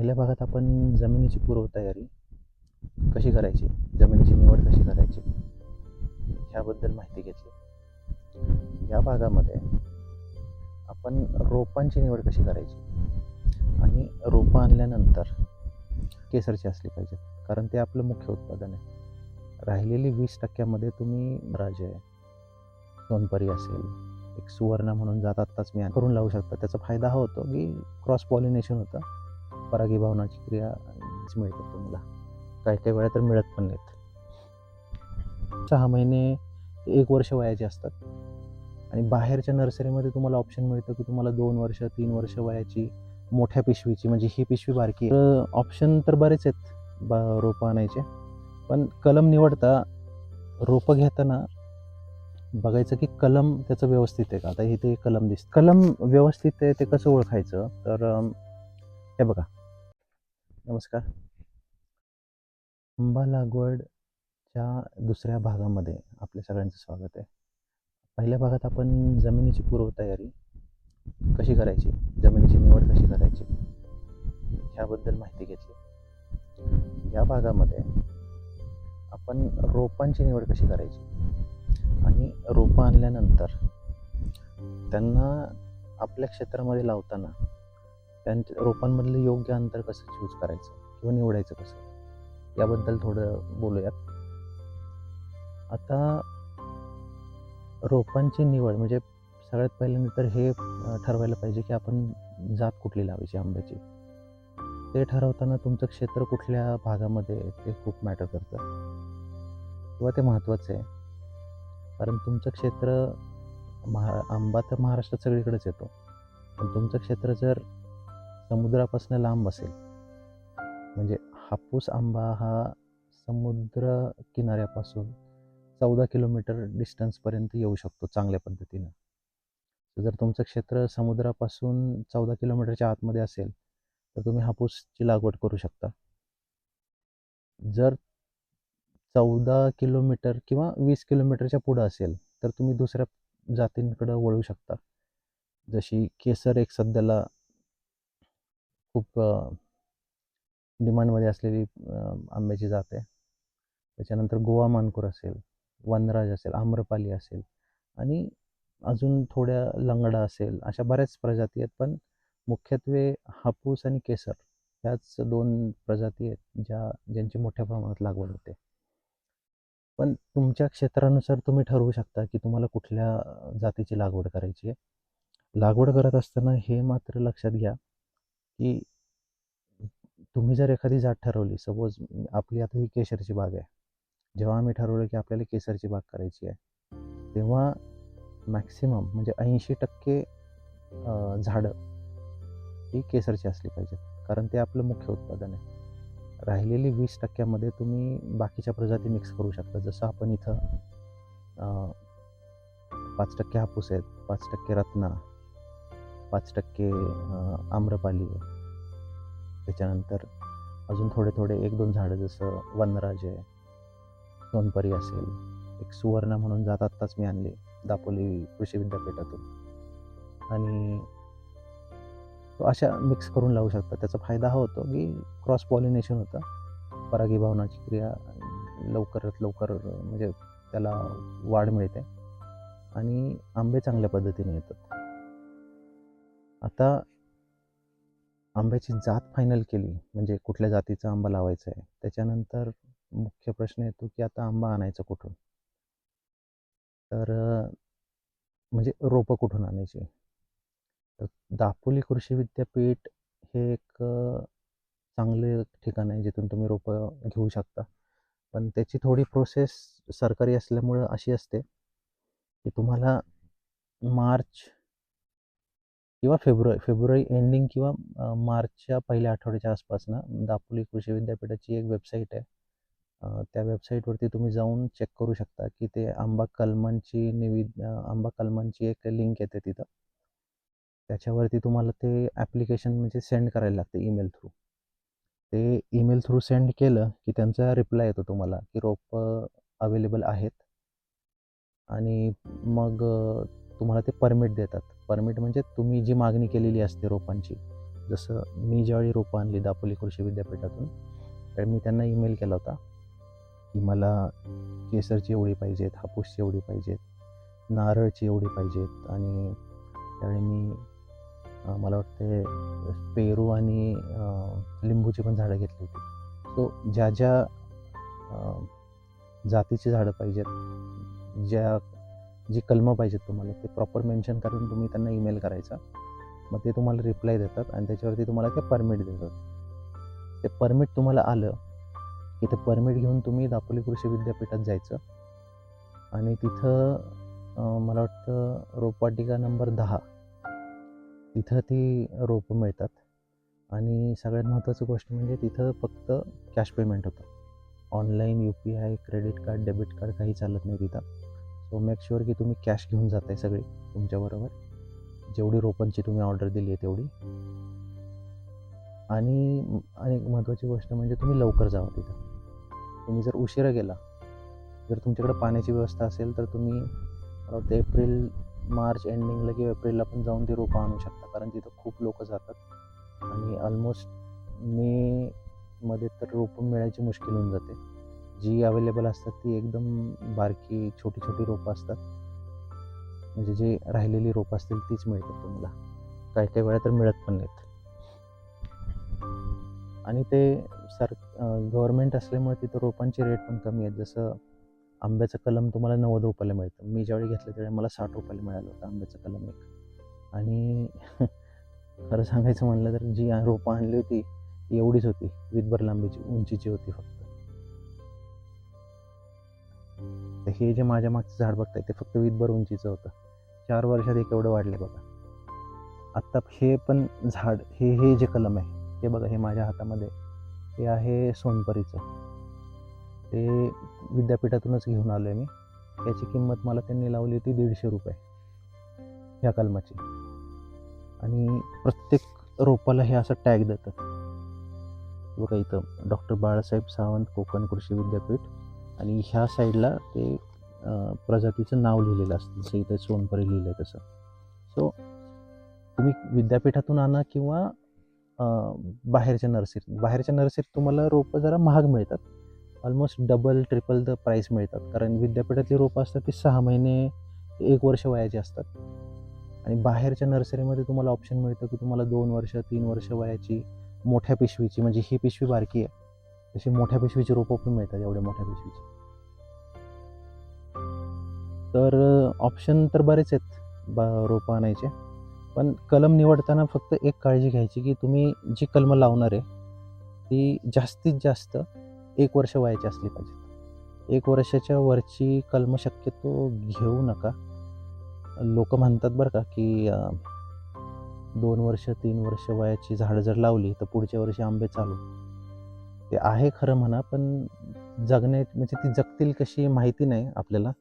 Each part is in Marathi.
पहिल्या भागात आपण जमिनीची पूर्वतयारी कशी करायची? जमिनीची निवड कशी करायची? ह्याबद्दल माहिती घेतली. या भागामध्ये आपण रोपांची निवड कशी करायची? आणि रोपं आणल्यानंतर केसरची असली पाहिजेत कारण ते आपलं मुख्य उत्पादन आहे. राहिलेली वीस टक्क्यामध्ये तुम्ही राजे सोनपरी असेल एक सुवर्ण म्हणून जात आत्ताच मी करून लावू शकता. त्याचा फायदा हा होतो की क्रॉस पॉलिनेशन होतं. परागीभवनाची क्रिया मिळते तुम्हाला. काही काही वेळा तर मिळत पण नाहीत. सहा महिने एक वर्ष वयाचे असतात. आणि बाहेरच्या नर्सरीमध्ये तुम्हाला ऑप्शन मिळतं की तुम्हाला दोन वर्ष तीन वर्ष वयाची मोठ्या पिशवीची म्हणजे ही पिशवी बारकी ऑप्शन तर बरेच आहेत बा रोपं आणायचे. पण कलम निवडता रोपं घेताना बघायचं की कलम त्याचं व्यवस्थित आहे का? आता इथे कलम दिसत. कलम व्यवस्थित आहे ते कसं ओळखायचं? तर हे बघा. नमस्कार. आंबा लागवडच्या दुसऱ्या भागामध्ये आपल्या सगळ्यांचं स्वागत आहे. पहिल्या भागात आपण जमिनीची पूर्वतयारी कशी करायची जमिनीची निवड कशी करायची ह्याबद्दल माहिती घेतली. या भागामध्ये आपण रोपांची निवड कशी करायची आणि रोपं आणल्यानंतर त्यांना आपल्या क्षेत्रामध्ये लावताना त्यांच्या रोपांमधलं योग्य अंतर कसं चूज करायचं किंवा निवडायचं कसं? याबद्दल थोडं बोलूयात. आता रोपांची निवड म्हणजे सगळ्यात पहिल्यांदा तर हे ठरवायला पाहिजे की आपण जात कुठली लावायची आंब्याची. ते ठरवताना तुमचं क्षेत्र कुठल्या भागामध्ये ते खूप मॅटर करतं. किंवा ते महत्त्वाचं आहे. कारण तुमचं क्षेत्र महा आंबा तर महाराष्ट्रात सगळीकडेच येतो. पण तुमचं क्षेत्र जर समुद्रापासून लांब असेल. म्हणजे हापूस आंबा हा समुद्र किनाऱ्यापासून चौदा किलोमीटर डिस्टन्सपर्यंत येऊ शकतो चांगल्या पद्धतीनं. जर तुमचं क्षेत्र समुद्रापासून चौदा किलोमीटरच्या आतमध्ये असेल तर तुम्ही हापूसची लागवड करू शकता. जर चौदा किलोमीटर किंवा वीस किलोमीटरच्या पुढं असेल तर तुम्ही दुसऱ्या जातींकडं वळू शकता. जशी केसर एक सध्याला खूप डिमांडमध्ये असलेली आंब्याची जात आहे. त्याच्यानंतर गोवा मानकूर असेल वनराज असेल आम्रपाली असेल आणि अजून थोड्या लंगडा असेल अशा बऱ्याच प्रजाती आहेत. पण मुख्यत्वे हापूस आणि केसर ह्याच दोन प्रजाती आहेत ज्या ज्यांची मोठ्या प्रमाणात लागवड होते. पण तुमच्या क्षेत्रानुसार तुम्ही ठरवू शकता की तुम्हाला कुठल्या जातीची लागवड करायची आहे. लागवड करत असताना हे मात्र लक्षात घ्या की तुम्ही जर एखादी जात ठरवली सपोज आपली आता ही केशरची बाग आहे. जेव्हा आम्ही ठरवलं की आपल्याला केसरची बाग करायची आहे तेव्हा मॅक्सिमम म्हणजे ऐंशी टक्के झाडं ही केसरची असली पाहिजेत. कारण ते आपलं मुख्य उत्पादन आहे. राहिलेली वीस टक्क्यामध्ये तुम्ही बाकीच्या प्रजाती मिक्स करू शकता. जसं आपण इथं पाच टक्के हापूस आहेत पाच टक्के रत्ना पाच टक्के आम्रपाली आहे. त्याच्यानंतर अजून थोडे थोडे एक दोन झाडं जसं वनराज आहे सोनपरी असेल एक सुवर्ण म्हणून जात आत्ताच मी आणली दापोली कृषी विद्यापीठातून. आणि तो अशा मिक्स करून लावू शकता त्याचा फायदा हा होतो की क्रॉस पॉलिनेशन होतं. परागीभवनाची क्रिया लवकरात लवकर म्हणजे त्याला वाढ मिळते. आणि आंबे चांगल्या पद्धतीने येतात. आता आंब्याची जात फायनल केली. म्हणजे कुठल्या जातीचा आंबा लावायचा आहे? त्याच्यानंतर मुख्य प्रश्न येतो की आता आंबा आणायचा कुठून? तर म्हणजे रोपं कुठून आणायची? तर दापोली कृषी विद्यापीठ हे एक चांगले ठिकाण आहे जिथून तुम्ही रोपं घेऊ शकता. पण त्याची थोडी प्रोसेस सरकारी असल्यामुळं अशी असते की तुम्हाला मार्च किंवा फेब्रुवारी फेब्रुवारी एंडिंग किंवा मार्चच्या पहिल्या आठवड्याच्या आसपासनं दापोली कृषी विद्यापीठाची एक वेबसाईट आहे. त्या वेबसाईटवरती तुम्ही जाऊन चेक करू शकता की ते आंबा कलमांची निविद आंबा कलमांची एक लिंक येते तिथं. त्याच्यावरती तुम्हाला ते ॲप्लिकेशन म्हणजे सेंड करायला लागते ईमेल थ्रू ते ईमेल थ्रू सेंड केलं की त्यांचा रिप्लाय येतो तुम्हाला की रोपं अवेलेबल आहेत. आणि मग तुम्हाला ते परमिट देतात. परमिट म्हणजे तुम्ही जी मागणी केलेली असते रोपांची जसं मी ज्यावेळी रोपं आणली दापोली कृषी विद्यापीठातून तर मी त्यांना ईमेल केला होता की मला केसरची एवढी पाहिजेत हापूसची एवढी पाहिजेत नारळची एवढी पाहिजेत आणि त्यावेळी मी मला वाटते पेरू आणि लिंबूची पण झाडं घेतली होती. सो ज्या ज्या जातीची झाडं पाहिजेत ज्या जी कलमं पाहिजेत तुम्हाला ते प्रॉपर मेन्शन करून तुम्ही त्यांना ईमेल करायचा. मग ते तुम्हाला रिप्लाय देतात आणि त्याच्यावरती तुम्हाला ते परमिट देतात. ते परमिट तुम्हाला आलं की ते परमिट घेऊन तुम्ही दापोली कृषी विद्यापीठात जायचं. आणि तिथं मला वाटतं रोपवाटिका नंबर दहा. तिथं ती रोपं मिळतात. आणि सगळ्यात महत्त्वाची गोष्ट म्हणजे तिथं फक्त कॅश पेमेंट होतं. Online U P I credit card debit card काही चालत नाही तिथं. सो मेक शुअर की तुम्ही कॅश घेऊन जात आहे सगळी तुमच्याबरोबर जेवढी रोपांची तुम्ही ऑर्डर दिली आहे तेवढी. आणि एक महत्त्वाची गोष्ट म्हणजे तुम्ही लवकर जावा तिथं. तुम्ही जर उशिरा गेला जर तुमच्याकडे पाण्याची व्यवस्था असेल तर तुम्ही मला वाटतं एप्रिल मार्च एंडिंगला किंवा एप्रिलला पण जाऊन ते रोपं आणू शकता. कारण तिथं खूप लोक जातात. आणि ऑलमोस्ट मे मध्ये तर रोपं मिळायची मुश्किल होऊन जाते. जी अवेलेबल असतात ती एकदम बारकी छोटी छोटी रोपं असतात. म्हणजे जी राहिलेली रोपं असतील तीच मिळतात तुम्हाला. काही काही वेळा तर मिळत पण नाहीत. आणि ते सर गव्हर्मेंट असल्यामुळे तिथं रोपांचे रेट पण कमी आहेत. जसं आंब्याचं कलम तुम्हाला नव्वद रुपयाला मिळतं. मी ज्यावेळी घेतलं त्यावेळी मला साठ रुपयाला मिळालं होतं आंब्याचं कलम एक. आणि खरं सांगायचं म्हणलं तर जी रोपं आणली होती ती एवढीच होती. विदभर लांबीची उंचीची होती फक्त. तर हे जे माझ्या मागचं झाड बघताय ते फक्त वीतभर उंचीचं होतं. चार वर्षात एक एवढं वाढले बघा. आत्ता हे पण झाड हे हे जे कलम आहे हे बघा हे माझ्या हातामध्ये. हे आहे सोनपरीचं. ते विद्यापीठातूनच घेऊन आलो आहे मी. याची किंमत मला त्यांनी लावली होती दीडशे रुपये ह्या कलमाची. आणि प्रत्येक रोपाला हे असं टॅग देतात. बघा इथं डॉक्टर बाळासाहेब सावंत कोकण कृषी विद्यापीठ. आणि ह्या साईडला ते प्रजातीचं नाव लिहिलेलं असतं. जसं इथे सोनपरी लिहिलं आहे तसं. सो तुम्ही विद्यापीठातून आणा किंवा बाहेरच्या नर्सरीत. बाहेरच्या नर्सरीत तुम्हाला रोपं जरा महाग मिळतात. Almost double triple the price मिळतात. कारण विद्यापीठातली रोपं असतात ती सहा महिने ते एक वर्ष वयाची असतात. आणि बाहेरच्या नर्सरीमध्ये तुम्हाला ऑप्शन मिळतं की तुम्हाला दोन वर्ष तीन वर्ष वयाची मोठ्या पिशवीची. म्हणजे ही पिशवी बारकी आहे. तशी मोठ्या पिशवीची रोपं पण मिळतात एवढ्या मोठ्या पिशवीची. तर ऑप्शन तर बरेच आहेत बा रोपं आणायचे. पण कलम निवडताना फक्त एक काळजी घ्यायची की तुम्ही जी कलमं लावणार आहे ती जास्तीत जास्त एक वर्ष वयाची असली पाहिजेत. एक वर्षाच्या वरची कलमं शक्यतो घेऊ नका. लोक म्हणतात बरं का की दोन वर्ष तीन वर्ष वयाची झाडं जर लावली तर पुढच्या वर्षी आंबे चालू. ते आहे खरं म्हणा पण जगणे म्हणजे ती जगतील कशी माहिती नाही आपल्याला.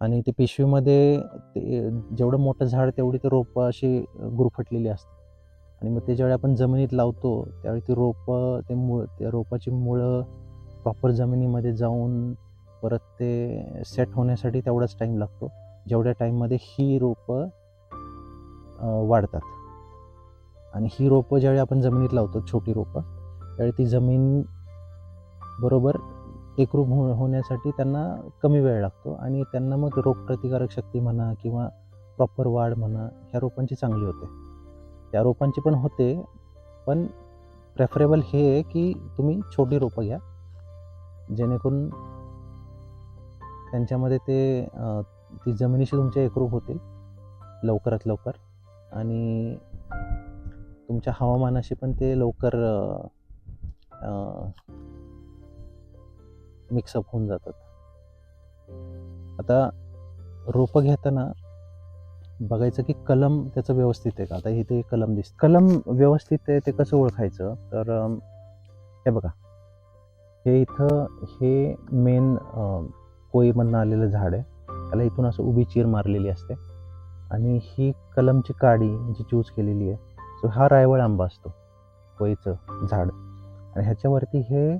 आणि ते पिशवीमध्ये ते जेवढं मोठं झाड तेवढी ते रोपं अशी गुरफटलेली असतात. आणि मग ते ज्यावेळी आपण जमिनीत लावतो त्यावेळी ती रोपं ते मूळ त्या रोपाची मुळं प्रॉपर जमिनीमध्ये जाऊन परत ते सेट होण्यासाठी तेवढाच टाईम लागतो. जेवढ्या टाईममध्ये ही रोपं वाढतात. आणि ही रोपं ज्यावेळी आपण जमिनीत लावतो छोटी रोपं त्यावेळी ती जमीन बरोबर एकरूप हो होण्यासाठी त्यांना कमी वेळ लागतो आणि त्यांना मग रोगप्रतिकारक शक्ती म्हणा किंवा प्रॉपर वाढ म्हणा ह्या रोपांची चांगली होते. त्या रोपांची पण होते पण प्रेफरेबल हे आहे की तुम्ही छोटी रोपं घ्या. जेणेकरून त्यांच्यामध्ये ते ती जमिनीशी तुमच्या एकरूप होतील लवकरात लवकर आणि तुमच्या हवामानाशी पण ते लवकर मिक्सअप होऊन जातात. आता रोपं घेताना बघायचं की कलम त्याचं व्यवस्थित आहे का? आता इथे कलम दिसत. कलम व्यवस्थित आहे ते कसं ओळखायचं? तर हे बघा. हे इथं हे मेन कोळीमधनं आलेलं झाड आहे. त्याला इथून असं उभी चीर मारलेली असते. आणि ही कलमची काडी जी चूज केलेली आहे सो हा रायवळ आंबा असतो कोईचं झाड. आणि ह्याच्यावरती हे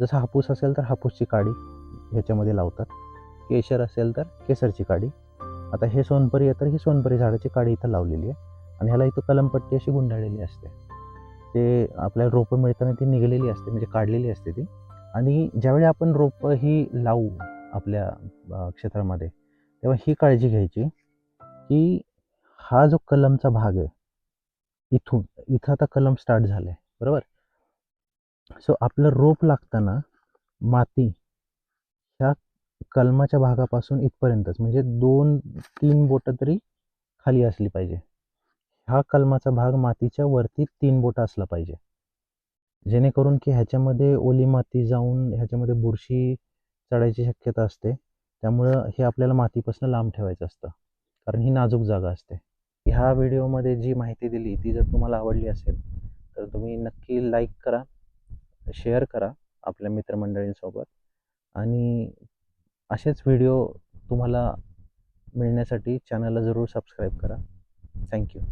जसं हापूस असेल तर हापूसची काडी ह्याच्यामध्ये लावतात. केशर असेल तर केसरची काडी. आता हे सोनपरी आहे तर ही सोनपरी झाडाची काडी इथं लावलेली आहे. आणि ह्याला इथं कलमपट्टी अशी गुंडाळलेली असते. ते आपल्याला रोपं मिळताना ती निघलेली असते म्हणजे काढलेली असते ती. आणि ज्यावेळी आपण रोपं ही लावू आपल्या क्षेत्रामध्ये तेव्हा ही काळजी घ्यायची की हा जो कलमचा भाग आहे इथून इथं आता कलम स्टार्ट झाला आहे बरोबर? सो आपलं रोप लागताना माती ह्या कलमाच्या भागापासून इथपर्यंतच म्हणजे दोन तीन बोटं तरी खाली असली पाहिजे. हा कलमाचा भाग मातीच्या वरती तीन बोटं असला पाहिजे. जेणेकरून की ह्याच्यामध्ये ओली माती जाऊन ह्याच्यामध्ये बुरशी चढायची शक्यता असते. त्यामुळं हे आपल्याला मातीपासून लांब ठेवायचं असतं. कारण ही नाजूक जागा असते. ह्या व्हिडिओमध्ये जी माहिती दिली ती जर तुम्हाला आवडली असेल तर तुम्ही नक्की लाईक करा. शेअर करा आपल्या मित्रमंडळींसोबत. आणि असेच व्हिडिओ तुम्हाला मिळण्यासाठी चॅनलला जरूर सबस्क्राईब करा. थँक्यू.